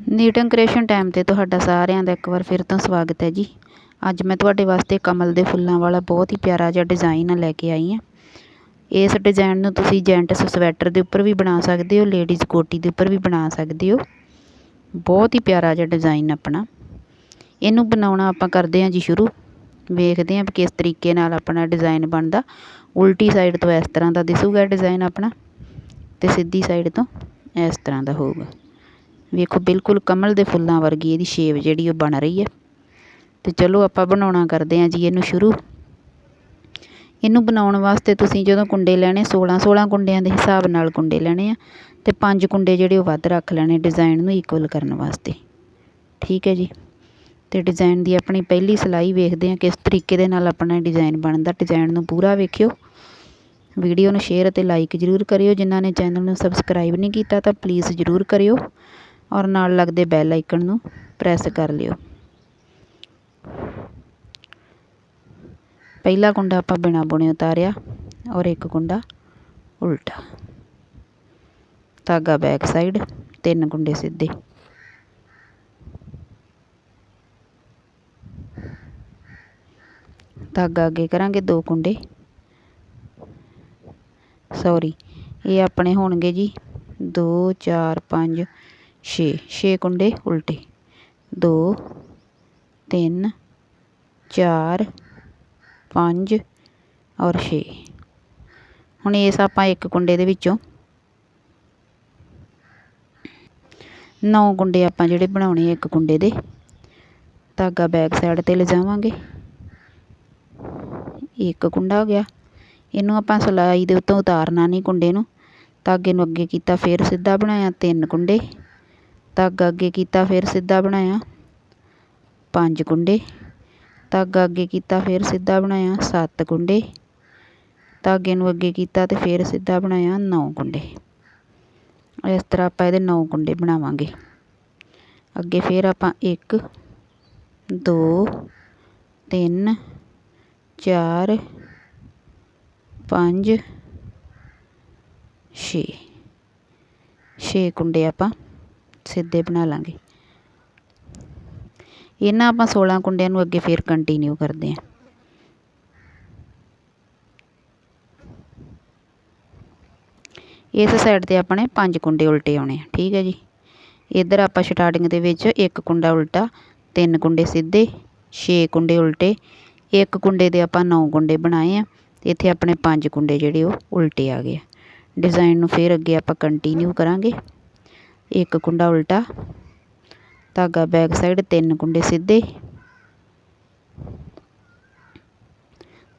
Neat and creation time 'ਤੇ ਤੁਹਾਡਾ ਸਾਰਿਆਂ ਦਾ ਇੱਕ ਵਾਰ ਫਿਰ ਤੋਂ ਸਵਾਗਤ ਹੈ ਜੀ। ਅੱਜ ਮੈਂ ਤੁਹਾਡੇ ਵਾਸਤੇ ਕਮਲ ਦੇ ਫੁੱਲਾਂ ਵਾਲਾ ਬਹੁਤ ਹੀ ਪਿਆਰਾ ਜਿਹਾ ਡਿਜ਼ਾਈਨ ਲੈ ਕੇ ਆਈ ਹਾਂ। ਇਸ ਡਿਜ਼ਾਈਨ ਨੂੰ ਤੁਸੀਂ ਜੈਂਟਸ ਸਵੈਟਰ ਦੇ ਉੱਪਰ ਵੀ ਬਣਾ ਸਕਦੇ ਹੋ ਲੇਡੀਜ਼ ਕੋਟੀ ਦੇ ਉੱਪਰ ਵੀ ਬਣਾ ਸਕਦੇ ਹੋ। ਬਹੁਤ ਹੀ ਪਿਆਰਾ ਜਿਹਾ ਡਿਜ਼ਾਈਨ ਆਪਣਾ। ਇਹਨੂੰ ਬਣਾਉਣਾ ਆਪਾਂ ਕਰਦੇ ਹਾਂ ਜੀ ਸ਼ੁਰੂ। ਵੇਖਦੇ ਹਾਂ ਕਿਸ ਤਰੀਕੇ ਨਾਲ ਆਪਣਾ ਡਿਜ਼ਾਈਨ ਬਣਦਾ। ਉਲਟੀ ਸਾਈਡ ਤੋਂ ਇਸ ਤਰ੍ਹਾਂ ਦਾ ਦਿਸੂਗਾ ਡਿਜ਼ਾਈਨ ਆਪਣਾ ਤੇ ਸਿੱਧੀ ਸਾਈਡ ਤੋਂ ਇਸ ਤਰ੍ਹਾਂ ਦਾ ਹੋਊਗਾ। ਵੇਖੋ, ਬਿਲਕੁਲ ਕਮਲ ਦੇ ਫੁੱਲਾਂ ਵਰਗੀ ਇਹਦੀ ਸ਼ੇਪ ਜਿਹੜੀ ਉਹ ਬਣ ਰਹੀ ਹੈ। ਤੇ ਚਲੋ ਆਪਾਂ ਬਣਾਉਣਾ ਕਰਦੇ ਹਾਂ ਜੀ ਇਹਨੂੰ ਸ਼ੁਰੂ। ਇਹਨੂੰ ਬਣਾਉਣ ਵਾਸਤੇ ਤੁਸੀਂ ਜਦੋਂ ਕੁੰਡੇ ਲੈਣੇ 16 16 ਕੁੰਡਿਆਂ ਦੇ ਹਿਸਾਬ ਨਾਲ ਕੁੰਡੇ ਲੈਣੇ ਆ ਤੇ ਪੰਜ ਕੁੰਡੇ ਜਿਹੜੇ ਉਹ ਵੱਧ ਰੱਖ ਲੈਣੇ ਡਿਜ਼ਾਈਨ ਨੂੰ ਇਕੁਅਲ ਕਰਨ ਵਾਸਤੇ। ਠੀਕ ਹੈ ਜੀ? ਤੇ ਡਿਜ਼ਾਈਨ ਦੀ ਆਪਣੀ ਪਹਿਲੀ ਸਲਾਈ ਵੇਖਦੇ ਹਾਂ ਕਿਸ ਤਰੀਕੇ ਦੇ ਨਾਲ ਆਪਣਾ ਡਿਜ਼ਾਈਨ ਬਣਦਾ। ਡਿਜ਼ਾਈਨ ਨੂੰ ਪੂਰਾ ਵੇਖਿਓ। ਵੀਡੀਓ ਨੂੰ ਸ਼ੇਅਰ ਅਤੇ ਲਾਈਕ ਜ਼ਰੂਰ ਕਰਿਓ। ਜਿਨ੍ਹਾਂ ਨੇ ਚੈਨਲ ਨੂੰ ਸਬਸਕ੍ਰਾਈਬ ਨਹੀਂ ਕੀਤਾ ਤਾਂ ਪਲੀਜ਼ ਜ਼ਰੂਰ ਕਰਿਓ। ਔਰ ਨਾਲ ਲੱਗਦੇ ਬੈਲ ਆਈਕਨ ਨੂੰ ਪ੍ਰੈਸ ਕਰ ਲਿਓ। ਪਹਿਲਾ ਕੁੰਡਾ ਆਪਾਂ ਬਿਨਾ ਬੁਣੇ ਉਤਾਰਿਆ ਔਰ ਇੱਕ ਕੁੰਡਾ ਉਲਟਾ। ਧਾਗਾ ਬੈਕ ਸਾਈਡ ਤਿੰਨ ਕੁੰਡੇ ਸਿੱਧੇ। ਧਾਗਾ ਅੱਗੇ ਕਰਾਂਗੇ ਦੋ ਕੁੰਡੇ। ਸੌਰੀ ਇਹ ਆਪਣੇ ਹੋਣਗੇ ਜੀ। 2 4 5 6 6 ਕੁੰਡੇ ਉਲਟੇ। 2 3 4 5 ਔਰ 6 ਹੁਣ ਇਸ ਆਪਾਂ ਇੱਕ ਕੁੰਡੇ ਦੇ ਵਿੱਚੋਂ ਨੌ ਕੁੰਡੇ ਆਪਾਂ ਜਿਹੜੇ ਬਣਾਉਣੇ ਇੱਕ ਕੁੰਡੇ ਦੇ, ਧਾਗਾ ਬੈਕ ਸਾਈਡ ਤੇ ਲਿਜਾਵਾਂਗੇ। ਇੱਕ ਕੁੰਡਾ ਹੋ ਗਿਆ। ਇਹਨੂੰ ਆਪਾਂ ਸਲਾਈ ਦੇ ਉੱਤੋਂ ਉਤਾਰਨਾ ਨਹੀਂ ਕੁੰਡੇ ਨੂੰ। ਧਾਗੇ ਨੂੰ ਅੱਗੇ ਕੀਤਾ, ਫਿਰ ਸਿੱਧਾ ਬਣਾਇਆ ਤਿੰਨ ਕੁੰਡੇ। ਧਾਗਾ ਅੱਗੇ ਕੀਤਾ, ਫਿਰ ਸਿੱਧਾ ਬਣਾਇਆ। ਪੰਜ ਕੁੰਡੇ। ਧਾਗਾ ਅੱਗੇ ਕੀਤਾ, ਫਿਰ ਸਿੱਧਾ ਬਣਾਇਆ। ਸੱਤ ਕੁੰਡੇ। ਧਾਗੇ ਨੂੰ ਅੱਗੇ ਕੀਤਾ ਤੇ ਫਿਰ ਸਿੱਧਾ ਬਣਾਇਆ ਨੌ ਕੁੰਡੇ। ਇਸ ਤਰ੍ਹਾਂ ਆਪਾਂ ਇਹਦੇ ਨੌ ਕੁੰਡੇ ਬਣਾਵਾਂਗੇ। ਅੱਗੇ ਫਿਰ ਆਪਾਂ 1 2 3 4 5 6 6 ਕੁੰਡੇ ਆਪਾਂ। ਸਿੱਧੇ ਬਣਾ ਲਾਂਗੇ। ਇਹਨਾਂ ਆਪਾਂ 16 ਕੁੰਡਿਆਂ ਨੂੰ ਅੱਗੇ ਫਿਰ ਕੰਟੀਨਿਊ ਕਰਦੇ ਹਾਂ। ਇਸ ਸਾਈਡ ਤੇ ਆਪਣੇ ਪੰਜ ਕੁੰਡੇ ਉਲਟੇ ਆਉਣੇ ਠੀਕ ਹੈ ਜੀ। ਇੱਧਰ ਆਪਾਂ ਸਟਾਰਟਿੰਗ ਦੇ ਵਿੱਚ ਇੱਕ ਕੁੰਡਾ ਉਲਟਾ, ਤਿੰਨ ਕੁੰਡੇ ਸਿੱਧੇ 6 ਕੁੰਡੇ ਉਲਟੇ, ਇੱਕ ਕੁੰਡੇ ਦੇ ਆਪਾਂ 9 ਕੁੰਡੇ ਬਣਾਏ ਆ। ਇੱਥੇ ਆਪਣੇ ਪੰਜ ਕੁੰਡੇ ਜਿਹੜੇ ਉਹ ਉਲਟੇ ਆ ਗਏ ਡਿਜ਼ਾਈਨ ਨੂੰ ਫਿਰ ਅੱਗੇ ਆਪਾਂ ਕੰਟੀਨਿਊ ਕਰਾਂਗੇ। ਇੱਕ ਕੁੰਡਾ ਉਲਟਾ, ਧਾਗਾ ਬੈਕ ਸਾਈਡ ਤਿੰਨ ਕੁੰਡੇ ਸਿੱਧੇ।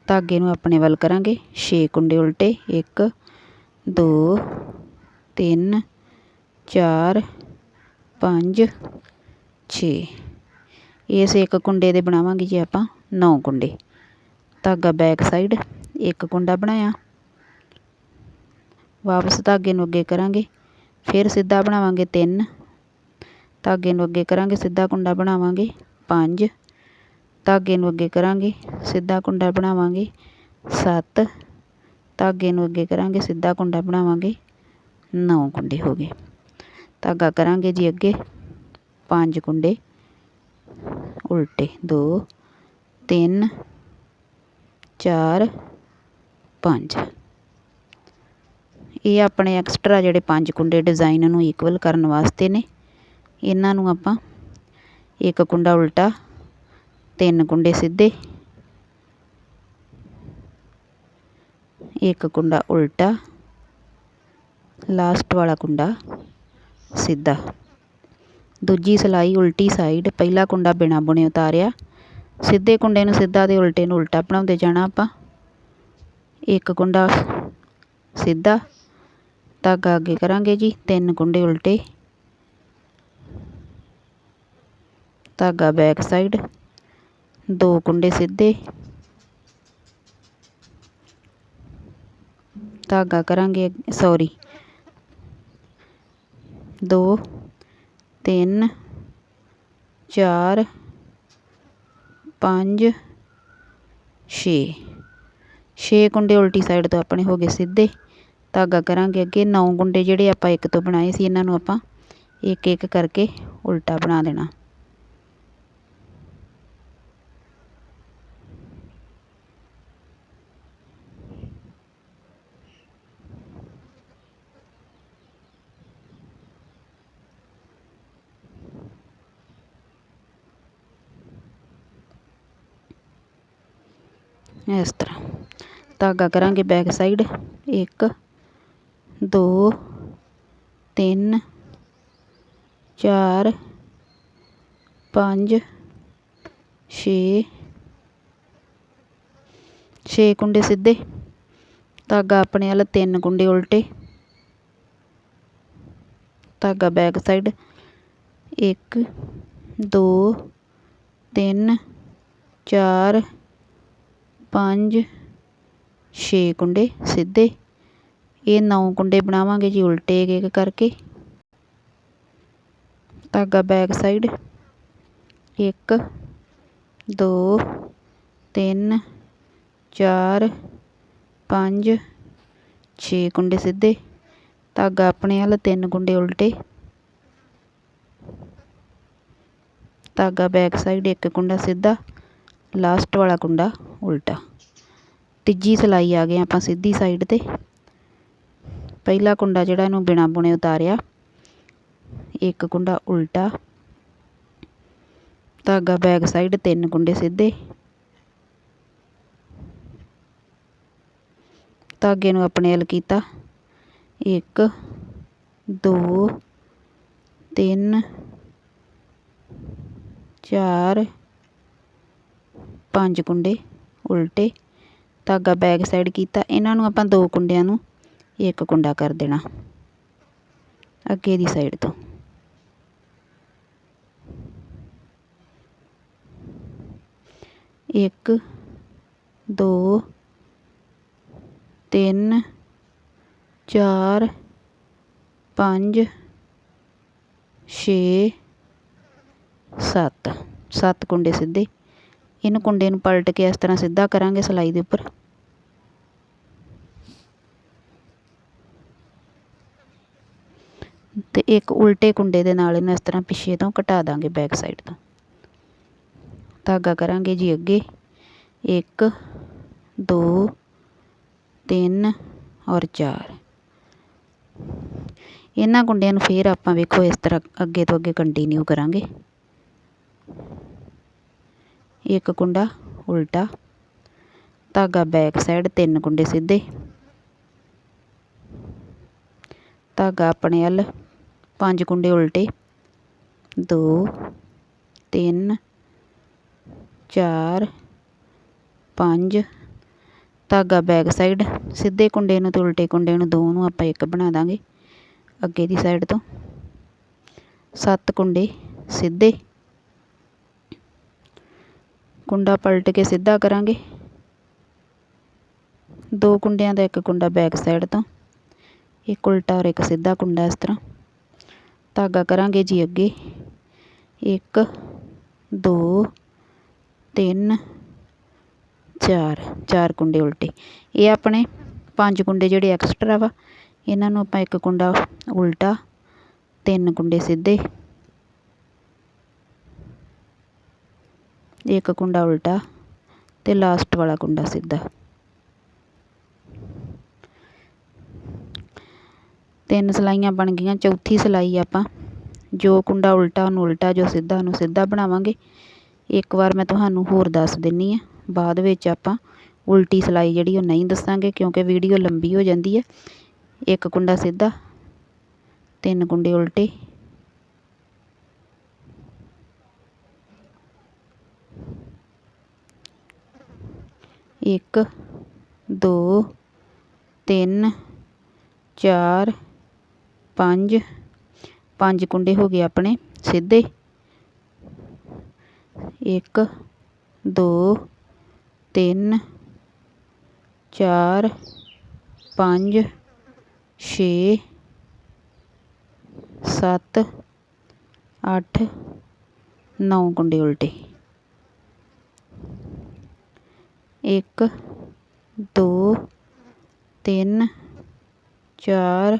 ਧਾਗੇ ਨੂੰ ਆਪਣੇ ਵੱਲ ਕਰਾਂਗੇ 6 ਕੁੰਡੇ ਉਲਟੇ 1 2 3 4 5 6 ਇਸ ਇੱਕ ਕੁੰਡੇ ਦੇ ਬਣਾਵਾਂਗੇ ਜੀ ਆਪਾਂ 9 ਕੁੰਡੇ। ਧਾਗਾ ਬੈਕ ਸਾਈਡ ਇੱਕ ਕੁੰਡਾ ਬਣਾਇਆ। ਵਾਪਸ ਧਾਗੇ ਨੂੰ ਅੱਗੇ ਕਰਾਂਗੇ। ਫਿਰ ਸਿੱਧਾ ਬਣਾਵਾਂਗੇ 3 ਧਾਗੇ ਨੂੰ ਅੱਗੇ ਕਰਾਂਗੇ, ਸਿੱਧਾ ਕੁੰਡਾ ਬਣਾਵਾਂਗੇ 5 ਧਾਗੇ ਨੂੰ ਅੱਗੇ ਕਰਾਂਗੇ, ਸਿੱਧਾ ਕੁੰਡਾ ਬਣਾਵਾਂਗੇ 7 ਧਾਗੇ ਨੂੰ ਅੱਗੇ ਕਰਾਂਗੇ, ਸਿੱਧਾ ਕੁੰਡਾ ਬਣਾਵਾਂਗੇ 9 ਕੁੰਡੇ ਹੋ ਗਏ। ਧਾਗਾ ਕਰਾਂਗੇ ਜੀ ਅੱਗੇ 5 ਕੁੰਡੇ। ਉਲਟੇ 2 3 4 5 ਇਹ ਆਪਣੇ ਐਕਸਟਰਾ ਜਿਹੜੇ ਪੰਜ ਕੁੰਡੇ ਡਿਜ਼ਾਈਨ ਨੂੰ ਇਕੁਅਲ ਕਰਨ ਵਾਸਤੇ ਨੇ। ਇਹਨਾਂ ਨੂੰ ਆਪਾਂ ਇੱਕ ਕੁੰਡਾ ਉਲਟਾ, ਤਿੰਨ ਕੁੰਡੇ ਸਿੱਧੇ, ਇੱਕ ਕੁੰਡਾ ਉਲਟਾ ਲਾਸਟ ਵਾਲਾ ਕੁੰਡਾ ਸਿੱਧਾ। ਦੂਜੀ ਸਲਾਈ ਉਲਟੀ ਸਾਈਡ ਪਹਿਲਾ ਕੁੰਡਾ ਬਿਨਾ ਬੁਣੇ ਉਤਾਰਿਆ। ਸਿੱਧੇ ਕੁੰਡੇ ਨੂੰ ਸਿੱਧਾ ਤੇ ਉਲਟੇ ਨੂੰ ਉਲਟਾ ਬਣਾਉਂਦੇ ਜਾਣਾ ਆਪਾਂ। ਇੱਕ ਕੁੰਡਾ ਸਿੱਧਾ ਧਾਗਾ ਅੱਗੇ ਕਰਾਂਗੇ ਜੀ, ਤਿੰਨ ਕੁੰਡੇ ਉਲਟੇ। ਧਾਗਾ ਬੈਕ ਸਾਈਡ ਦੋ ਕੁੰਡੇ ਸਿੱਧੇ। ਧਾਗਾ ਕਰਾਂਗੇ ਸੌਰੀ ਦੋ, ਤਿੰਨ, ਚਾਰ, ਪੰਜ, ਛੇ। ਛੇ ਕੁੰਡੇ ਉਲਟੀ ਸਾਈਡ ਤੋਂ ਆਪਣੇ ਹੋ ਗਏ ਸਿੱਧੇ। ਧਾਗਾ ਕਰਾਂਗੇ ਅੱਗੇ। ਨੌ ਕੁੰਡੇ ਜਿਹੜੇ ਆਪਾਂ ਇੱਕ ਤੋਂ ਬਣਾਏ ਸੀ, ਇਹਨਾਂ ਨੂੰ ਆਪਾਂ ਇੱਕ ਇੱਕ ਕਰਕੇ ਉਲਟਾ ਬਣਾ ਦੇਣਾ। ਇਸ ਤਰ੍ਹਾਂ ਧਾਗਾ ਕਰਾਂਗੇ ਬੈਕ ਸਾਈਡ। 1 2 3 4 5 6 6 ਕੁੰਡੇ ਸਿੱਧੇ। ਧਾਗਾ ਆਪਣੇ ਵੱਲ, ਤਿੰਨ ਕੁੰਡੇ ਉਲਟੇ। ਧਾਗਾ ਬੈਕ ਸਾਈਡ 1 2 3 4 ਪੰਜ, ਛੇ ਕੁੰਡੇ ਸਿੱਧੇ। ਇਹ ਨੌ ਕੁੰਡੇ ਬਣਾਵਾਂਗੇ ਜੀ ਉਲਟੇ ਇੱਕ ਇੱਕ ਕਰਕੇ। ਧਾਗਾ ਬੈਕ ਸਾਈਡ 1 2 3 4 5 6 ਕੁੰਡੇ ਸਿੱਧੇ। ਧਾਗਾ ਆਪਣੇ ਵੱਲ, ਤਿੰਨ ਕੁੰਡੇ ਉਲਟੇ। ਧਾਗਾ ਬੈਕ ਸਾਈਡ ਇੱਕ ਕੁੰਡਾ ਸਿੱਧਾ ਲਾਸਟ ਵਾਲਾ ਕੁੰਡਾ ਉਲਟਾ। ਤੀਜੀ ਸਲਾਈ ਆ ਗਏ ਆਪਾਂ ਸਿੱਧੀ ਸਾਈਡ ਤੇ। ਪਹਿਲਾ ਕੁੰਡਾ ਜਿਹੜਾ ਇਹਨੂੰ ਬਿਨਾ ਬੁਣੇ ਉਤਾਰਿਆ। ਇੱਕ ਕੁੰਡਾ ਉਲਟਾ। ਧਾਗਾ ਬੈਕ ਸਾਈਡ ਤਿੰਨ ਕੁੰਡੇ ਸਿੱਧੇ। ਧਾਗੇ ਨੂੰ ਆਪਣੇ ਵੱਲ ਕੀਤਾ। 1 2 3 4 ਪੰਜ ਕੁੰਡੇ ਉਲਟੇ। ਧਾਗਾ ਬੈਕ ਸਾਈਡ ਕੀਤਾ। ਇਹਨਾਂ ਨੂੰ ਆਪਾਂ ਦੋ ਕੁੰਡਿਆਂ ਨੂੰ ਇੱਕ ਕੁੰਡਾ ਕਰ ਦੇਣਾ। ਅੱਗੇ ਦੀ ਸਾਈਡ ਤੋਂ। ਇੱਕ, ਦੋ, ਤਿੰਨ, ਚਾਰ, ਪੰਜ, ਛੇ, ਸੱਤ। ਸੱਤ ਕੁੰਡੇ ਸਿੱਧੇ। ਇਹਨੂੰ ਕੁੰਡੇ ਨੂੰ ਪਲਟ ਕੇ ਇਸ ਤਰ੍ਹਾਂ ਸਿੱਧਾ ਕਰਾਂਗੇ ਸਲਾਈ ਦੇ ਉੱਪਰ। ਤੇ ਇੱਕ ਉਲਟੇ ਕੁੰਡੇ ਦੇ ਨਾਲ ਇਹਨੂੰ ਇਸ ਤਰ੍ਹਾਂ ਪਿੱਛੇ ਤੋਂ ਘਟਾ ਦਾਂਗੇ ਬੈਕ ਸਾਈਡ ਤੋਂ। ਧਾਗਾ ਕਰਾਂਗੇ ਜੀ ਅੱਗੇ। 1 2 3 ਔਰ 4 ਇਹਨਾਂ ਕੁੰਡਿਆਂ ਨੂੰ ਫੇਰ ਆਪਾਂ ਵੇਖੋ ਇਸ ਤਰ੍ਹਾਂ ਅੱਗੇ ਤੋਂ ਅੱਗੇ ਕੰਟੀਨਿਊ ਕਰਾਂਗੇ। ਇੱਕ ਕੁੰਡਾ ਉਲਟਾ, ਧਾਗਾ ਬੈਕ ਸਾਈਡ ਤਿੰਨ ਕੁੰਡੇ ਸਿੱਧੇ। ਧਾਗਾ ਆਪਣੇ ਵੱਲ ਪੰਜ ਕੁੰਡੇ ਉਲਟੇ। 2 3 4 5 ਧਾਗਾ ਬੈਕ ਸਾਈਡ, ਸਿੱਧੇ ਕੁੰਡੇ ਨੂੰ ਤੇ ਉਲਟੇ ਕੁੰਡੇ ਨੂੰ ਦੋ ਨੂੰ ਆਪਾਂ ਇੱਕ ਬਣਾ ਦਾਂਗੇ, ਅੱਗੇ ਦੀ ਸਾਈਡ ਤੋਂ। ਸੱਤ ਕੁੰਡੇ ਸਿੱਧੇ। ਕੁੰਡਾ ਪਲਟ ਕੇ ਸਿੱਧਾ ਕਰਾਂਗੇ। ਦੋ ਕੁੰਡਿਆਂ ਦਾ ਇੱਕ ਕੁੰਡਾ ਬੈਕ ਸਾਈਡ ਤੋਂ, ਇੱਕ ਉਲਟਾ ਔਰ ਇੱਕ ਸਿੱਧਾ ਕੁੰਡਾ ਇਸ ਤਰ੍ਹਾਂ। ਧਾਗਾ ਕਰਾਂਗੇ ਜੀ ਅੱਗੇ। 1 2 3 4 ਚਾਰ ਕੁੰਡੇ ਉਲਟੇ। ਇਹ ਆਪਣੇ ਪੰਜ ਕੁੰਡੇ ਜਿਹੜੇ ਐਕਸਟਰਾ ਵਾ, ਇਹਨਾਂ ਨੂੰ ਆਪਾਂ ਇੱਕ ਕੁੰਡਾ ਉਲਟਾ, ਤਿੰਨ ਕੁੰਡੇ ਸਿੱਧੇ, ਇੱਕ ਕੁੰਡਾ ਉਲਟਾ ਤੇ ਲਾਸਟ ਵਾਲਾ ਕੁੰਡਾ ਸਿੱਧਾ। ਤਿੰਨ ਸਿਲਾਈਆਂ ਬਣ ਗਈਆਂ, ਚੌਥੀ ਸਿਲਾਈ ਆਪਾਂ। ਜੋ ਕੁੰਡਾ ਉਲਟਾ, ਉਹਨੂੰ ਉਲਟਾ, ਜੋ ਸਿੱਧਾ, ਉਹਨੂੰ ਸਿੱਧਾ ਬਣਾਵਾਂਗੇ। ਇੱਕ ਵਾਰ ਮੈਂ ਤੁਹਾਨੂੰ ਹੋਰ ਦੱਸ ਦਿੰਨੀ ਆ। ਬਾਅਦ ਵਿੱਚ ਆਪਾਂ ਉਲਟੀ ਸਿਲਾਈ ਜਿਹੜੀ ਉਹ ਨਹੀਂ ਦੱਸਾਂਗੇ, ਕਿਉਂਕਿ ਵੀਡੀਓ ਲੰਬੀ ਹੋ ਜਾਂਦੀ ਹੈ ਇੱਕ ਕੁੰਡਾ ਸਿੱਧਾ, ਤਿੰਨ ਕੁੰਡੇ ਉਲਟੇ। ਇੱਕ, ਦੋ, ਤਿੰਨ, ਚਾਰ ਪੰਜ। ਪੰਜ ਕੁੰਡੇ ਹੋ ਗਏ ਆਪਣੇ, ਸਿੱਧੇ। ਇੱਕ, ਦੋ, ਤਿੰਨ, ਚਾਰ, ਪੰਜ, ਛੇ, ਸੱਤ, ਅੱਠ, ਨੌ ਕੁੰਡੇ ਉਲਟੇ। ਇੱਕ, ਦੋ, ਤਿੰਨ, ਚਾਰ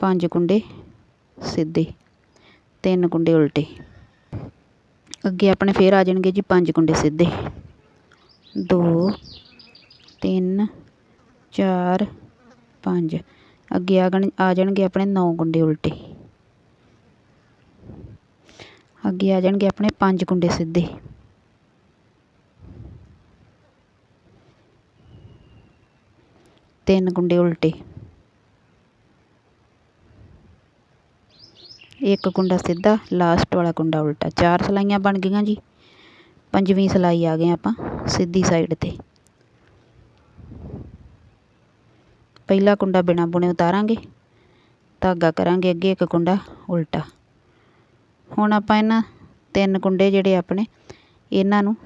ਪੰਜ ਕੁੰਡੇ ਸਿੱਧੇ, ਤਿੰਨ ਕੁੰਡੇ ਉਲਟੇ। ਅੱਗੇ ਆਪਣੇ ਫੇਰ ਆ ਜਾਣਗੇ ਜੀ ਪੰਜ ਕੁੰਡੇ ਸਿੱਧੇ। ਦੋ, ਤਿੰਨ, ਚਾਰ, ਪੰਜ। ਅੱਗੇ ਆ ਗਣ, ਆ ਜਾਣਗੇ ਆਪਣੇ ਨੌ ਕੁੰਡੇ ਉਲਟੇ। ਅੱਗੇ ਆ ਜਾਣਗੇ ਆਪਣੇ ਪੰਜ ਕੁੰਡੇ ਸਿੱਧੇ। ਤਿੰਨ ਕੁੰਡੇ ਉਲਟੇ। ਇੱਕ ਕੁੰਡਾ ਸਿੱਧਾ ਲਾਸਟ ਵਾਲਾ ਕੁੰਡਾ ਉਲਟਾ। ਚਾਰ ਸਲਾਈਆਂ ਬਣ ਗਈਆਂ ਜੀ। ਪੰਜਵੀਂ ਸਲਾਈ ਆ ਗਏ ਆਪਾਂ, ਸਿੱਧੀ ਸਾਈਡ ਤੇ। ਪਹਿਲਾ ਕੁੰਡਾ ਬਿਨਾ ਬੁਣੇ ਉਤਾਰਾਂਗੇ। ਧਾਗਾ ਕਰਾਂਗੇ ਅੱਗੇ ਇੱਕ ਕੁੰਡਾ ਉਲਟਾ। ਹੁਣ ਆਪਾਂ ਇਹਨਾਂ ਤਿੰਨ ਕੁੰਡੇ ਜਿਹੜੇ ਆਪਣੇ, ਇਹਨਾਂ ਨੂੰ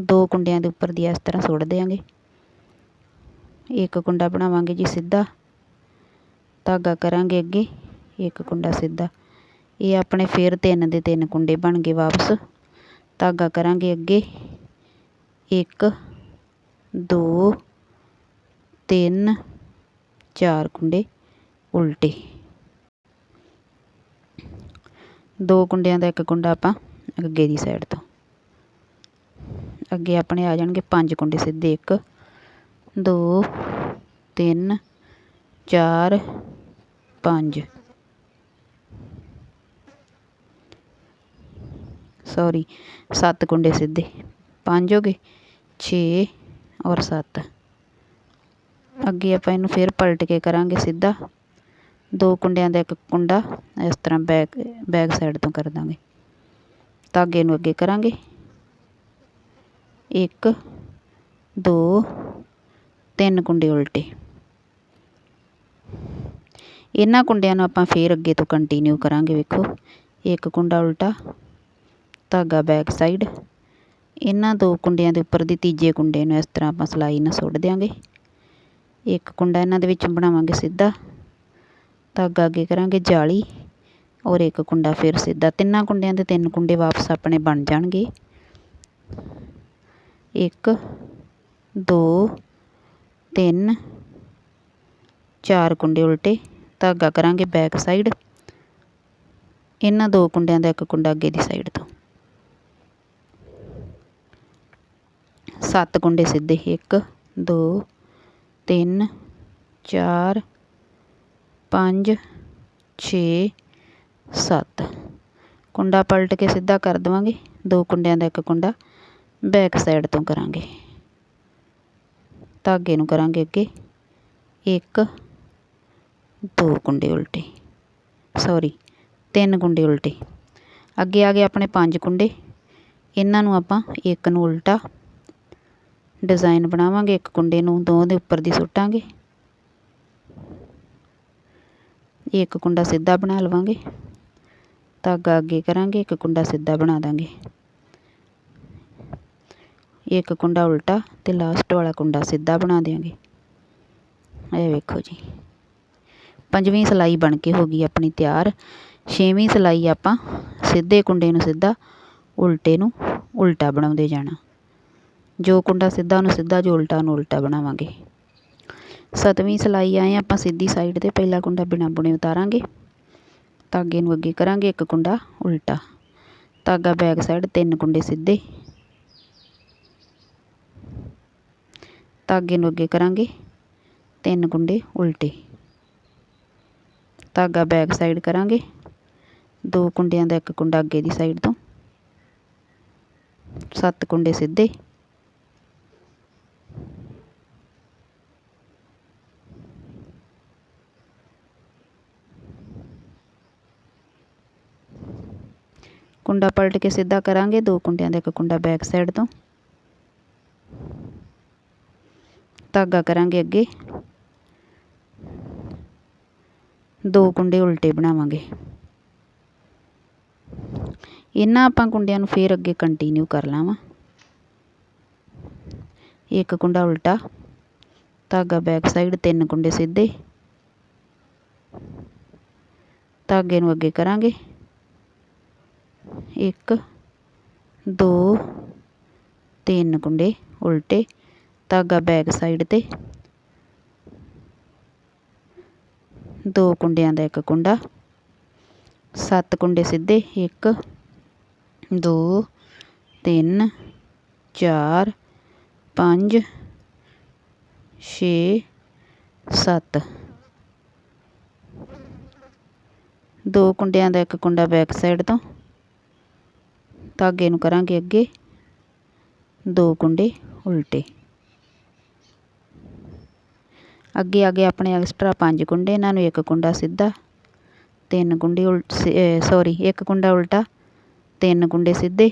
ਦੋ ਕੁੰਡਿਆਂ ਦੇ ਉੱਪਰ ਦੀ ਇਸ ਤਰ੍ਹਾਂ ਸੁੱਟ ਦਿਆਂਗੇ। ਇੱਕ ਕੁੰਡਾ ਬਣਾਵਾਂਗੇ ਜੀ ਸਿੱਧਾ। ਧਾਗਾ ਕਰਾਂਗੇ ਅੱਗੇ, ਇੱਕ ਕੁੰਡਾ ਸਿੱਧਾ। ਇਹ ਆਪਣੇ ਫਿਰ ਤਿੰਨ ਦੇ ਤਿੰਨ ਕੁੰਡੇ ਬਣ ਗਏ ਵਾਪਸ। ਧਾਗਾ ਕਰਾਂਗੇ ਅੱਗੇ। ਇੱਕ, ਦੋ, ਤਿੰਨ, ਚਾਰ ਕੁੰਡੇ ਉਲਟੇ। ਦੋ ਕੁੰਡਿਆਂ ਦਾ ਇੱਕ ਕੁੰਡਾ ਆਪਾਂ ਅੱਗੇ ਦੀ ਸਾਈਡ ਤੋਂ। ਅੱਗੇ ਆਪਣੇ ਆ ਜਾਣਗੇ ਪੰਜ ਕੁੰਡੇ ਸਿੱਧੇ। ਇੱਕ, ਦੋ, ਤਿੰਨ, ਚਾਰ, ਪੰਜ। ਸੌਰੀ, ਸੱਤ ਕੁੰਡੇ ਸਿੱਧੇ। ਪੰਜ ਹੋ ਗਏ, ਛੇ ਔਰ ਸੱਤ। ਅੱਗੇ ਆਪਾਂ ਇਹਨੂੰ ਫਿਰ ਪਲਟ ਕੇ ਕਰਾਂਗੇ ਸਿੱਧਾ। ਦੋ ਕੁੰਡਿਆਂ ਦਾ ਇੱਕ ਕੁੰਡਾ ਇਸ ਤਰ੍ਹਾਂ ਬੈਕ ਬੈਕ ਸਾਈਡ ਤੋਂ ਕਰ ਦਾਂਗੇ। ਧਾਗੇ ਨੂੰ ਅੱਗੇ ਕਰਾਂਗੇ। ਇੱਕ, ਦੋ, ਤਿੰਨ ਕੁੰਡੇ ਉਲਟੇ। ਇਹਨਾਂ ਕੁੰਡਿਆਂ ਨੂੰ ਆਪਾਂ ਫੇਰ ਅੱਗੇ ਤੋਂ ਕੰਟੀਨਿਊ ਕਰਾਂਗੇ, ਵੇਖੋ। ਇੱਕ ਕੁੰਡਾ ਉਲਟਾ ਧਾਗਾ ਬੈਕ ਸਾਈਡ ਇਹਨਾਂ ਦੋ ਕੁੰਡਿਆਂ ਦੇ ਉੱਪਰ ਦੀ ਤੀਜੇ ਕੁੰਡੇ ਨੂੰ ਇਸ ਤਰ੍ਹਾਂ ਆਪਾਂ ਸਲਾਈ ਨਾਲ ਸੁੱਟ ਦਿਆਂਗੇ। ਇੱਕ ਕੁੰਡਾ ਇਹਨਾਂ ਦੇ ਵਿੱਚ ਬਣਾਵਾਂਗੇ ਸਿੱਧਾ, ਧਾਗਾ ਅੱਗੇ ਕਰਾਂਗੇ ਜਾਲੀ, ਔਰ ਇੱਕ ਕੁੰਡਾ ਫਿਰ ਸਿੱਧਾ। ਤਿੰਨਾਂ ਕੁੰਡਿਆਂ ਦੇ ਤਿੰਨ ਕੁੰਡੇ ਵਾਪਸ ਆਪਣੇ ਬਣ ਜਾਣਗੇ। ਇੱਕ, ਦੋ, ਤਿੰਨ, ਚਾਰ ਕੁੰਡੇ ਉਲਟੇ, ਧਾਗਾ ਕਰਾਂਗੇ ਬੈਕ ਸਾਈਡ ਇਹਨਾਂ ਦੋ ਕੁੰਡਿਆਂ ਦਾ ਇੱਕ ਕੁੰਡਾ ਅੱਗੇ ਦੀ ਸਾਈਡ ਤੋਂ। ਸੱਤ ਕੁੰਡੇ ਸਿੱਧੇ, ਇੱਕ, ਦੋ, ਤਿੰਨ, ਚਾਰ, ਪੰਜ, ਛੇ, ਸੱਤ। ਕੁੰਡਾ ਪਲਟ ਕੇ ਸਿੱਧਾ ਕਰ ਦੇਵਾਂਗੇ। ਦੋ ਕੁੰਡਿਆਂ ਦਾ ਇੱਕ ਕੁੰਡਾ ਬੈਕ ਸਾਈਡ ਤੋਂ ਕਰਾਂਗੇ। ਧਾਗੇ ਨੂੰ ਕਰਾਂਗੇ ਅੱਗੇ। ਇੱਕ, ਦੋ ਕੁੰਡੇ ਉਲਟੇ। ਸੌਰੀ, ਤਿੰਨ ਕੁੰਡੇ ਉਲਟੇ। ਅੱਗੇ ਆ ਗਏ ਆਪਣੇ ਪੰਜ ਕੁੰਡੇ। ਇਹਨਾਂ ਨੂੰ ਆਪਾਂ ਇੱਕ ਨੂੰ ਉਲਟਾ ਡਿਜ਼ਾਈਨ ਬਣਾਵਾਂਗੇ, ਇੱਕ ਕੁੰਡੇ ਨੂੰ ਦੋ ਦੇ ਉੱਪਰ ਦੀ ਸੁੱਟਾਂਗੇ। ਇੱਕ ਕੁੰਡਾ ਸਿੱਧਾ ਬਣਾ ਲਵਾਂਗੇ। ਧਾਗਾ ਅੱਗੇ ਕਰਾਂਗੇ, ਇੱਕ ਕੁੰਡਾ ਸਿੱਧਾ ਬਣਾ ਦਾਂਗੇ। ਇੱਕ ਕੁੰਡਾ ਉਲਟਾ ਤੇ ਲਾਸਟ ਵਾਲਾ ਕੁੰਡਾ ਸਿੱਧਾ ਬਣਾ ਦੇਾਂਗੇ ਇਹ ਵੇਖੋ ਜੀ। ਪੰਜਵੀਂ ਸਲਾਈ ਬਣ ਕੇ ਹੋ ਗਈ ਆਪਣੀ ਤਿਆਰ। ਛੇਵੀਂ ਸਲਾਈ ਆਪਾਂ ਸਿੱਧੇ ਕੁੰਡੇ ਨੂੰ ਸਿੱਧਾ ਉਲਟੇ ਨੂੰ ਉਲਟਾ ਬਣਾਉਂਦੇ ਜਾਣਾ। ਜੋ ਕੁੰਡਾ ਸਿੱਧਾ, ਉਹਨੂੰ ਸਿੱਧਾ ਜੋ ਉਲਟਾ, ਉਹਨੂੰ ਉਲਟਾ ਬਣਾਵਾਂਗੇ। ਸਤਵੀਂ ਸਲਾਈ ਆਏ ਆਪਾਂ ਸਿੱਧੀ ਸਾਈਡ ਤੇ, ਪਹਿਲਾ ਕੁੰਡਾ ਬਿਨਾ ਬੁਣੇ ਉਤਾਰਾਂਗੇ। ਧਾਗੇ ਨੂੰ ਅੱਗੇ ਕਰਾਂਗੇ, ਇੱਕ ਕੁੰਡਾ ਉਲਟਾ। ਧਾਗਾ ਬੈਕ ਸਾਈਡ ਤਿੰਨ ਕੁੰਡੇ ਸਿੱਧੇ। ਧਾਗੇ ਨੂੰ ਅੱਗੇ ਕਰਾਂਗੇ, ਤਿੰਨ ਕੁੰਡੇ ਉਲਟੇ। ਧਾਗਾ ਬੈਕ ਸਾਈਡ ਕਰਾਂਗੇ, ਦੋ ਕੁੰਡਿਆਂ ਦਾ ਇੱਕ ਕੁੰਡਾ ਅੱਗੇ ਦੀ ਸਾਈਡ ਤੋਂ। ਸੱਤ ਕੁੰਡੇ ਸਿੱਧੇ। ਕੁੰਡਾ ਪਲਟ ਕੇ ਸਿੱਧਾ ਕਰਾਂਗੇ, ਦੋ ਕੁੰਡਿਆਂ ਦਾ ਇੱਕ ਕੁੰਡਾ ਬੈਕ ਸਾਈਡ ਤੋਂ। ਧਾਗਾ ਕਰਾਂਗੇ ਅੱਗੇ। ਦੋ ਕੁੰਡੇ ਉਲਟੇ ਬਣਾਵਾਂਗੇ। ਇਹਨਾਂ ਆਪਾਂ ਕੁੰਡਿਆਂ ਨੂੰ ਫੇਰ ਅੱਗੇ ਕੰਟੀਨਿਊ ਕਰ ਲਾਵਾਂ। ਇੱਕ ਕੁੰਡਾ ਉਲਟਾ, ਧਾਗਾ ਬੈਕ ਸਾਈਡ ਤਿੰਨ ਕੁੰਡੇ ਸਿੱਧੇ। ਧਾਗੇ ਨੂੰ ਅੱਗੇ ਕਰਾਂਗੇ। ਇੱਕ, ਦੋ, ਤਿੰਨ ਕੁੰਡੇ ਉਲਟੇ, ਧਾਗਾ ਬੈਕ ਸਾਈਡ ਤੇ। ਦੋ ਕੁੰਡਿਆਂ ਦਾ ਇੱਕ ਕੁੰਡਾ। ਸੱਤ ਕੁੰਡੇ ਸਿੱਧੇ 1 2 3 4 5 6 7 ਦੋ ਕੁੰਡਿਆਂ ਦਾ ਇੱਕ ਕੁੰਡਾ ਬੈਕ ਸਾਈਡ ਤੋਂ। ਧਾਗੇ ਨੂੰ ਕਰਾਂਗੇ ਅੱਗੇ। ਦੋ ਕੁੰਡੇ ਉਲਟੇ। ਅੱਗੇ ਅੱਗੇ ਆਪਣੇ ਐਕਸਟਰਾ ਪੰਜ ਕੁੰਡੇ, ਇਹਨਾਂ ਨੂੰ ਇੱਕ ਕੁੰਡਾ ਸਿੱਧਾ, ਤਿੰਨ ਕੁੰਡੇ ਉਲਟ ਸੌਰੀ ਇੱਕ ਕੁੰਡਾ ਉਲਟਾ, ਤਿੰਨ ਕੁੰਡੇ ਸਿੱਧੇ,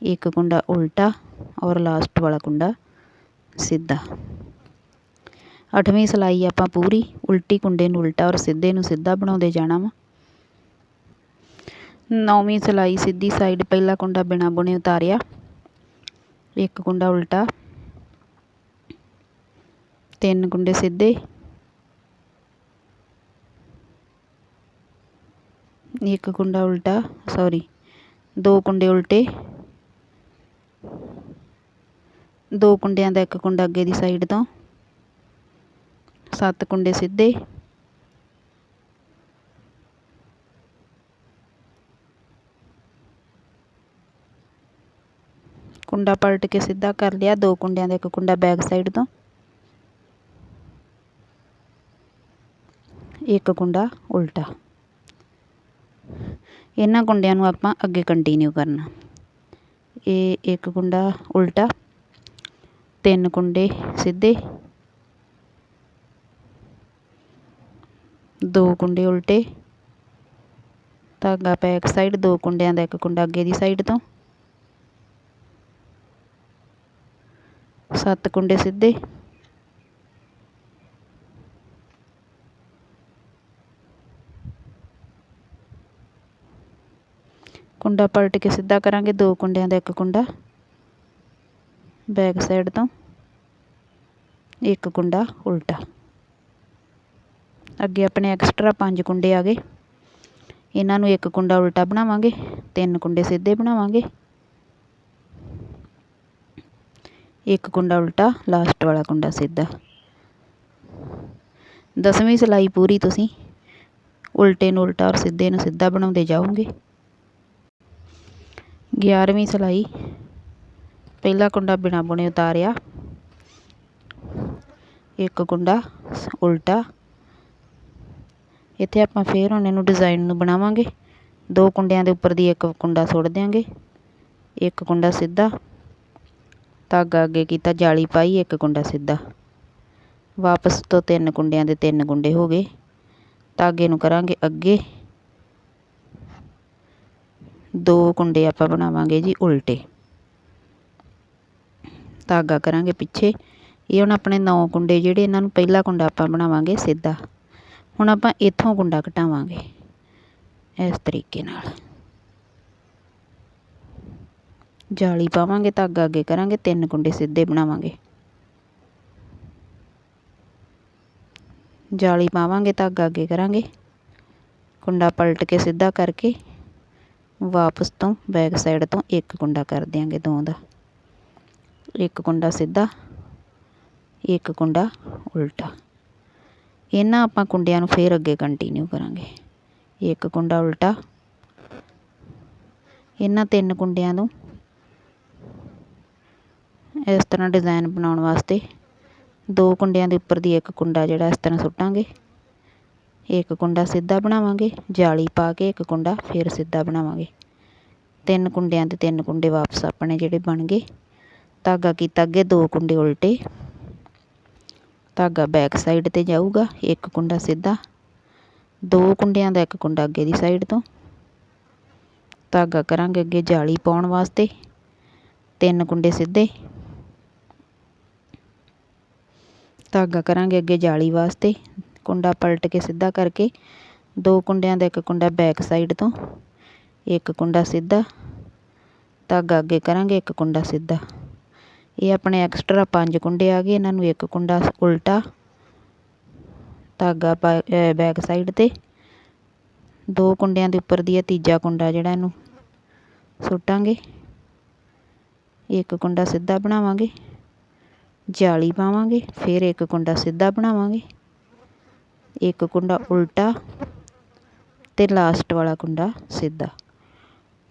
ਇੱਕ ਕੁੰਡਾ ਉਲਟਾ ਔਰ ਲਾਸਟ ਵਾਲਾ ਕੁੰਡਾ ਸਿੱਧਾ। ਅੱਠਵੀਂ ਸਲਾਈ ਆਪਾਂ ਪੂਰੀ, ਉਲਟੀ ਕੁੰਡੇ ਨੂੰ ਉਲਟਾ ਔਰ ਸਿੱਧੇ ਨੂੰ ਸਿੱਧਾ ਬਣਾਉਂਦੇ ਜਾਣਾ ਵਾ। ਨੌਵੀਂ ਸਿਲਾਈ ਸਿੱਧੀ ਸਾਈਡ ਪਹਿਲਾ ਕੁੰਡਾ ਬਿਨਾ ਬੁਣੇ ਉਤਾਰਿਆ, ਇੱਕ ਕੁੰਡਾ ਉਲਟਾ, ਤਿੰਨ ਕੁੰਡੇ ਸਿੱਧੇ, ਇੱਕ ਕੁੰਡਾ ਉਲਟਾ ਸੌਰੀ ਦੋ ਕੁੰਡੇ ਉਲਟੇ, ਦੋ ਕੁੰਡਿਆਂ ਦਾ ਇੱਕ ਕੁੰਡਾ ਅੱਗੇ ਦੀ ਸਾਈਡ ਤੋਂ, ਸੱਤ ਕੁੰਡੇ ਸਿੱਧੇ ਕੁੰਡਾ ਪਲਟ ਕੇ ਸਿੱਧਾ ਕਰ ਲਿਆ, ਦੋ ਕੁੰਡਿਆਂ ਦਾ ਇੱਕ ਕੁੰਡਾ ਬੈਕ ਸਾਈਡ ਤੋਂ। ਇੱਕ ਕੁੰਡਾ ਉਲਟਾ। ਇਹਨਾਂ ਕੁੰਡਿਆਂ ਨੂੰ ਆਪਾਂ ਅੱਗੇ ਕੰਟੀਨਿਊ ਕਰਨਾ। ਇਹ ਇੱਕ ਕੁੰਡਾ ਉਲਟਾ, ਤਿੰਨ ਕੁੰਡੇ ਸਿੱਧੇ, ਦੋ ਕੁੰਡੇ ਉਲਟੇ। ਧਾਗਾ ਬੈਕ ਸਾਈਡ ਦੋ ਕੁੰਡਿਆਂ ਦਾ ਇੱਕ ਕੁੰਡਾ ਅੱਗੇ ਦੀ ਸਾਈਡ ਤੋਂ। ਸੱਤ ਕੁੰਡੇ ਸਿੱਧੇ। ਕੁੰਡਾ ਪਲਟ ਕੇ ਸਿੱਧਾ ਕਰਾਂਗੇ, ਦੋ ਕੁੰਡਿਆਂ ਦਾ ਇੱਕ ਕੁੰਡਾ। ਬੈਕ ਸਾਈਡ ਤੋਂ ਇੱਕ ਕੁੰਡਾ ਉਲਟਾ। ਅੱਗੇ ਆਪਣੇ ਐਕਸਟਰਾ ਪੰਜ ਕੁੰਡੇ ਆ ਗਏ। ਇਹਨਾਂ ਨੂੰ ਇੱਕ ਕੁੰਡਾ ਉਲਟਾ ਬਣਾਵਾਂਗੇ, ਤਿੰਨ ਕੁੰਡੇ ਸਿੱਧੇ ਬਣਾਵਾਂਗੇ। ਇੱਕ ਕੁੰਡਾ ਉਲਟਾ ਲਾਸਟ ਵਾਲਾ ਕੁੰਡਾ ਸਿੱਧਾ। ਦਸਵੀਂ ਸਿਲਾਈ ਪੂਰੀ ਤੁਸੀਂ? ਉਲਟੇ ਨੂੰ ਉਲਟਾ ਔਰ ਸਿੱਧੇ ਨੂੰ ਸਿੱਧਾ ਬਣਾਉਂਦੇ ਜਾਓਗੇ। 11ਵੀਂ ਸਿਲਾਈ। ਪਹਿਲਾ ਕੁੰਡਾ ਬਿਨਾ ਬੁਣੇ ਉਤਾਰਿਆ। ਇੱਕ ਕੁੰਡਾ ਉਲਟਾ। ਇੱਥੇ ਆਪਾਂ ਫੇਰ ਹੁਣ ਇਹਨੂੰ ਡਿਜ਼ਾਈਨ ਨੂੰ ਬਣਾਵਾਂਗੇ। ਦੋ ਕੁੰਡਿਆਂ ਦੇ ਉੱਪਰ ਦੀ ਇੱਕ ਕੁੰਡਾ ਸੁੱਟ ਦਿਆਂਗੇ। ਇੱਕ ਕੁੰਡਾ ਸਿੱਧਾ। ਧਾਗਾ ਅੱਗੇ ਕੀਤਾ, ਜਾਲੀ ਪਾਈ, ਇੱਕ ਕੁੰਡਾ ਸਿੱਧਾ। ਵਾਪਸ ਤੋਂ ਤਿੰਨ ਕੁੰਡਿਆਂ ਦੇ ਤਿੰਨ ਕੁੰਡੇ ਹੋ ਗਏ। ਧਾਗੇ ਨੂੰ ਕਰਾਂਗੇ ਅੱਗੇ। ਦੋ ਕੁੰਡੇ ਆਪਾਂ ਬਣਾਵਾਂਗੇ ਜੀ ਉਲਟੇ। ਧਾਗਾ ਕਰਾਂਗੇ ਪਿੱਛੇ। ਇਹ ਹੁਣ ਆਪਣੇ 9 ਕੁੰਡੇ ਜਿਹੜੇ ਇਹਨਾਂ ਨੂੰ ਪਹਿਲਾ ਕੁੰਡਾ ਆਪਾਂ ਬਣਾਵਾਂਗੇ ਸਿੱਧਾ। ਹੁਣ ਆਪਾਂ ਇੱਥੋਂ ਕੁੰਡਾ ਘਟਾਵਾਂਗੇ ਇਸ ਤਰੀਕੇ ਨਾਲ। ਜਾਲੀ ਪਾਵਾਂਗੇ, ਧਾਗਾ ਅੱਗੇ ਕਰਾਂਗੇ, ਤਿੰਨ ਕੁੰਡੇ ਸਿੱਧੇ ਬਣਾਵਾਂਗੇ। ਜਾਲੀ ਪਾਵਾਂਗੇ, ਧਾਗਾ ਅੱਗੇ ਕਰਾਂਗੇ। ਕੁੰਡਾ ਪਲਟ ਕੇ ਸਿੱਧਾ ਕਰਕੇ ਵਾਪਸ ਤੋਂ ਬੈਕ ਸਾਈਡ ਤੋਂ ਇੱਕ ਕੁੰਡਾ ਕਰ ਦਿਆਂਗੇ ਦੋ ਦਾ। ਇੱਕ ਕੁੰਡਾ ਸਿੱਧਾ, ਇੱਕ ਕੁੰਡਾ ਉਲਟਾ। ਇਹਨਾਂ ਆਪਾਂ ਕੁੰਡਿਆਂ ਨੂੰ ਫੇਰ ਅੱਗੇ ਕੰਟੀਨਿਊ ਕਰਾਂਗੇ। ਇੱਕ ਕੁੰਡਾ ਉਲਟਾ, ਇਹਨਾਂ ਤਿੰਨ ਕੁੰਡਿਆਂ ਨੂੰ ਇਸ ਤਰ੍ਹਾਂ ਡਿਜ਼ਾਇਨ ਬਣਾਉਣ ਵਾਸਤੇ ਦੋ ਕੁੰਡਿਆਂ ਦੇ ਉੱਪਰ ਦੀ ਇੱਕ ਕੁੰਡਾ ਜਿਹੜਾ ਇਸ ਤਰ੍ਹਾਂ ਸੁੱਟਾਂਗੇ। ਇੱਕ ਕੁੰਡਾ ਸਿੱਧਾ ਬਣਾਵਾਂਗੇ, ਜਾਲੀ ਪਾ ਕੇ ਇੱਕ ਕੁੰਡਾ ਫਿਰ ਸਿੱਧਾ ਬਣਾਵਾਂਗੇ। ਤਿੰਨ ਕੁੰਡਿਆਂ ਦੇ ਤਿੰਨ ਕੁੰਡੇ ਵਾਪਸ ਆਪਣੇ ਜਿਹੜੇ ਬਣ ਗਏ। ਧਾਗਾ ਕੀਤਾ ਅੱਗੇ ਦੋ ਕੁੰਡੇ ਉਲਟੇ। ਧਾਗਾ ਬੈਕ ਸਾਈਡ ਤੇ ਜਾਊਗਾ, ਇੱਕ ਕੁੰਡਾ ਸਿੱਧਾ। ਦੋ ਕੁੰਡਿਆਂ ਦਾ ਇੱਕ ਕੁੰਡਾ ਅੱਗੇ ਦੀ ਸਾਈਡ ਤੋਂ। ਧਾਗਾ ਕਰਾਂਗੇ ਅੱਗੇ ਜਾਲੀ ਪਾਉਣ ਵਾਸਤੇ। ਤਿੰਨ ਕੁੰਡੇ ਸਿੱਧੇ। ਧਾਗਾ ਕਰਾਂਗੇ ਅੱਗੇ ਜਾਲੀ ਵਾਸਤੇ। ਕੁੰਡਾ ਪਲਟ ਕੇ ਸਿੱਧਾ ਕਰਕੇ, ਦੋ ਕੁੰਡਿਆਂ ਦਾ ਇੱਕ ਕੁੰਡਾ ਬੈਕ ਸਾਈਡ ਤੋਂ, ਇੱਕ ਕੁੰਡਾ ਸਿੱਧਾ, ਧਾਗਾ ਅੱਗੇ ਕਰਾਂਗੇ, ਇੱਕ ਕੁੰਡਾ ਸਿੱਧਾ। ਇਹ ਆਪਣੇ ਐਕਸਟਰਾ ਪੰਜ ਕੁੰਡੇ ਆ ਗਏ, ਇਹਨਾਂ ਨੂੰ ਇੱਕ ਕੁੰਡਾ ਉਲਟਾ, ਧਾਗਾ ਬੈਕ ਸਾਈਡ ਤੇ, ਦੋ ਕੁੰਡਿਆਂ ਦੇ ਉੱਪਰ ਦੀ ਇਹ ਤੀਜਾ ਕੁੰਡਾ ਜਿਹੜਾ ਇਹਨੂੰ ਸੁੱਟਾਂਗੇ। ਇੱਕ ਕੁੰਡਾ ਸਿੱਧਾ ਬਣਾਵਾਂਗੇ। ਜਾਲੀ ਪਾਵਾਂਗੇ, ਫਿਰ ਇੱਕ ਕੁੰਡਾ ਸਿੱਧਾ ਬਣਾਵਾਂਗੇ। ਇੱਕ ਕੁੰਡਾ ਉਲਟਾ ਅਤੇ ਲਾਸਟ ਵਾਲਾ ਕੁੰਡਾ ਸਿੱਧਾ।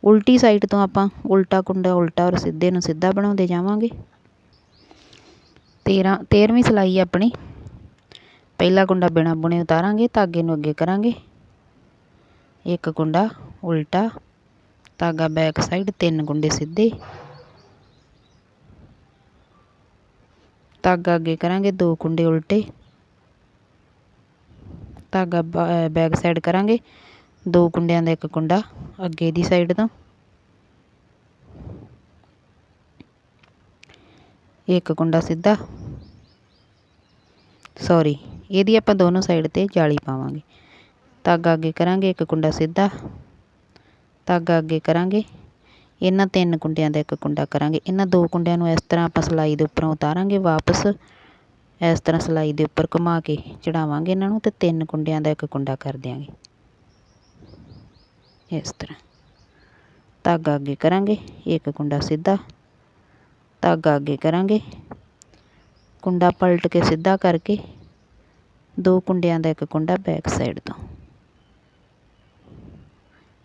ਉਲਟੀ ਸਾਈਡ ਤੋਂ ਆਪਾਂ ਉਲਟਾ ਕੁੰਡਾ ਉਲਟਾ ਔਰ ਸਿੱਧੇ ਨੂੰ ਸਿੱਧਾ ਬਣਾਉਂਦੇ ਜਾਵਾਂਗੇ। ਤੇਰਾਂ ਤੇਰ੍ਹਵੀਂ ਸਿਲਾਈ ਆਪਣੀ। ਪਹਿਲਾ ਕੁੰਡਾ ਬਿਨਾਂ ਬੁਣੇ ਉਤਾਰਾਂਗੇ, ਧਾਗੇ ਨੂੰ ਅੱਗੇ ਕਰਾਂਗੇ। ਇੱਕ ਕੁੰਡਾ ਉਲਟਾ, ਧਾਗਾ ਬੈਕ ਸਾਈਡ ਤਿੰਨ ਕੁੰਡੇ ਸਿੱਧੇ। ਧਾਗਾ ਅੱਗੇ ਕਰਾਂਗੇ, ਦੋ ਕੁੰਡੇ ਉਲਟੇ। ਧਾਗਾ ਬੈਕ ਸਾਈਡ ਕਰਾਂਗੇ, ਦੋ ਕੁੰਡਿਆਂ ਦਾ ਇੱਕ ਕੁੰਡਾ ਅੱਗੇ ਦੀ ਸਾਈਡ ਤੋਂ। ਇੱਕ ਕੁੰਡਾ ਸਿੱਧਾ। ਸੌਰੀ ਇਹਦੀ ਆਪਾਂ ਦੋਨੋਂ ਸਾਈਡ ਤੇ ਜਾਲੀ ਪਾਵਾਂਗੇ। ਧਾਗਾ ਅੱਗੇ ਕਰਾਂਗੇ, ਇੱਕ ਕੁੰਡਾ ਸਿੱਧਾ। ਧਾਗਾ ਅੱਗੇ ਕਰਾਂਗੇ। ਇਹਨਾਂ ਤਿੰਨ ਕੁੰਡਿਆਂ ਦਾ ਇੱਕ ਕੁੰਡਾ ਕਰਾਂਗੇ। ਇਹਨਾਂ ਦੋ ਕੁੰਡਿਆਂ ਨੂੰ ਇਸ ਤਰ੍ਹਾਂ ਆਪਾਂ ਸਿਲਾਈ ਦੇ ਉੱਪਰੋਂ ਉਤਾਰਾਂਗੇ ਵਾਪਸ। ਇਸ ਤਰ੍ਹਾਂ ਸਿਲਾਈ ਦੇ ਉੱਪਰ ਘੁਮਾ ਕੇ ਚੜਾਵਾਂਗੇ ਇਹਨਾਂ ਨੂੰ ਤੇ ਤਿੰਨ ਕੁੰਡਿਆਂ ਦਾ ਇੱਕ ਕੁੰਡਾ ਕਰ ਦਿਆਂਗੇ। ਇਸ ਤਰ੍ਹਾਂ। ਧਾਗਾ ਅੱਗੇ ਕਰਾਂਗੇ, ਇੱਕ ਕੁੰਡਾ ਸਿੱਧਾ। ਧਾਗਾ ਅੱਗੇ ਕਰਾਂਗੇ। ਕੁੰਡਾ ਪਲਟ ਕੇ ਸਿੱਧਾ ਕਰਕੇ ਦੋ ਕੁੰਡਿਆਂ ਦਾ ਇੱਕ ਕੁੰਡਾ ਬੈਕ ਸਾਈਡ ਤੋਂ।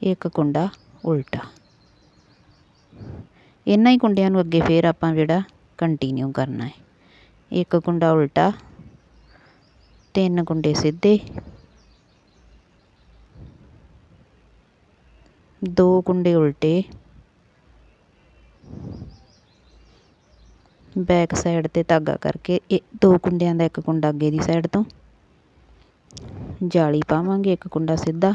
ਇੱਕ ਕੁੰਡਾ ਉਲਟਾ। ਇਹਨਾਂ ਹੀ ਕੁੰਡਿਆਂ ਨੂੰ ਅੱਗੇ ਫੇਰ ਆਪਾਂ ਜਿਹੜਾ ਕੰਟੀਨਿਊ ਕਰਨਾ ਹੈ। ਇੱਕ ਕੁੰਡਾ ਉਲਟਾ, ਤਿੰਨ ਕੁੰਡੇ ਸਿੱਧੇ, ਦੋ ਕੁੰਡੇ ਉਲਟੇ ਬੈਕ ਸਾਈਡ ਤੇ ਧਾਗਾ ਕਰਕੇ ਇਹ ਦੋ ਕੁੰਡਿਆਂ ਦਾ ਇੱਕ ਕੁੰਡਾ ਅੱਗੇ ਦੀ ਸਾਈਡ ਤੋਂ ਜਾਲੀ ਪਾਵਾਂਗੇ, ਇੱਕ ਕੁੰਡਾ ਸਿੱਧਾ,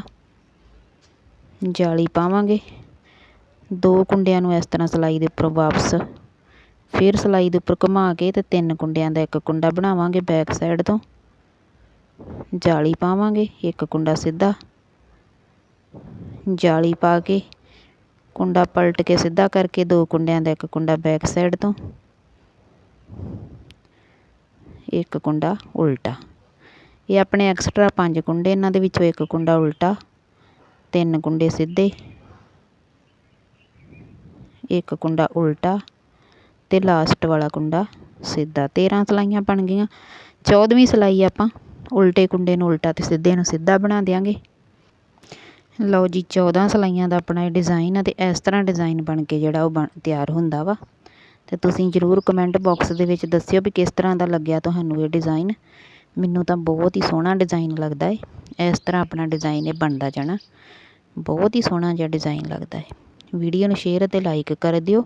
ਜਾਲੀ ਪਾਵਾਂਗੇ। ਦੋ ਕੁੰਡਿਆਂ ਨੂੰ ਇਸ ਤਰ੍ਹਾਂ ਸਿਲਾਈ ਦੇ ਉੱਪਰ ਵਾਪਸ, ਫਿਰ ਸਿਲਾਈ ਦੇ ਉੱਪਰ ਘੁਮਾ ਕੇ ਤੇ ਤਿੰਨ ਕੁੰਡਿਆਂ ਦਾ ਇੱਕ ਕੁੰਡਾ ਬਣਾਵਾਂਗੇ ਬੈਕ ਸਾਈਡ ਤੋਂ। ਜਾਲੀ ਪਾਵਾਂਗੇ, ਇੱਕ ਕੁੰਡਾ ਸਿੱਧਾ। ਜਾਲੀ ਪਾ ਕੇ ਕੁੰਡਾ ਪਲਟ ਕੇ ਸਿੱਧਾ ਕਰਕੇ ਦੋ ਕੁੰਡਿਆਂ ਦਾ ਇੱਕ ਕੁੰਡਾ ਬੈਕ ਸਾਈਡ ਤੋਂ। ਇੱਕ ਕੁੰਡਾ ਉਲਟਾ। ਇਹ ਆਪਣੇ ਐਕਸਟਰਾ ਪੰਜ ਕੁੰਡੇ, ਇਹਨਾਂ ਦੇ ਵਿੱਚੋਂ ਇੱਕ ਕੁੰਡਾ ਉਲਟਾ, ਤਿੰਨ ਕੁੰਡੇ ਸਿੱਧੇ। ਇੱਕ ਕੁੰਡਾ ਉਲਟਾ ਤੇ ਲਾਸਟ ਵਾਲਾ ਕੁੰਡਾ ਸਿੱਧਾ। 13 ਸਲਾਈਆਂ ਬਣ ਗਈਆਂ। 14ਵੀਂ ਸਲਾਈ ਆਪਾਂ ਉਲਟੇ ਕੁੰਡੇ ਨੂੰ ਉਲਟਾ ਤੇ ਸਿੱਧੇ ਨੂੰ ਸਿੱਧਾ ਬਣਾ ਦਿਆਂਗੇ। ਲਓ ਜੀ 14 ਸਲਾਈਆਂ ਦਾ ਆਪਣਾ ਇਹ ਡਿਜ਼ਾਈਨ ਆ ਤੇ ਇਸ ਤਰ੍ਹਾਂ ਡਿਜ਼ਾਈਨ ਬਣ ਕੇ ਜਿਹੜਾ ਉਹ ਬਣ ਤਿਆਰ ਹੁੰਦਾ ਵਾ। ਤੇ ਤੁਸੀਂ ਜ਼ਰੂਰ ਕਮੈਂਟ ਬਾਕਸ ਦੇ ਵਿੱਚ ਦੱਸਿਓ ਵੀ ਕਿਸ ਤਰ੍ਹਾਂ ਦਾ ਲੱਗਿਆ ਤੁਹਾਨੂੰ ਇਹ ਡਿਜ਼ਾਈਨ ਮੈਨੂੰ ਤਾਂ ਬਹੁਤ ਹੀ ਸੋਹਣਾ ਡਿਜ਼ਾਈਨ ਲੱਗਦਾ ਹੈ ਇਸ ਤਰ੍ਹਾਂ ਆਪਣਾ ਡਿਜ਼ਾਈਨ ਇਹ ਬਣਦਾ ਜਾਣਾ। ਬਹੁਤ ਹੀ ਸੋਹਣਾ ਜਿਹਾ ਡਿਜ਼ਾਈਨ ਲੱਗਦਾ ਹੈ ਵੀਡੀਓ ਨੂੰ ਸ਼ੇਅਰ ਅਤੇ ਲਾਈਕ ਕਰ ਦਿਓ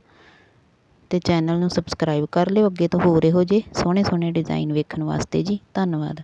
ਤੇ ਚੈਨਲ ਨੂੰ ਸਬਸਕ੍ਰਾਈਬ ਕਰ ਲਿਓ, ਅੱਗੇ ਤੋਂ ਹੋਰ ਇਹੋ ਜਿਹੇ ਸੋਹਣੇ ਸੋਹਣੇ ਡਿਜ਼ਾਈਨ ਵੇਖਣ ਵਾਸਤੇ ਜੀ, ਧੰਨਵਾਦ।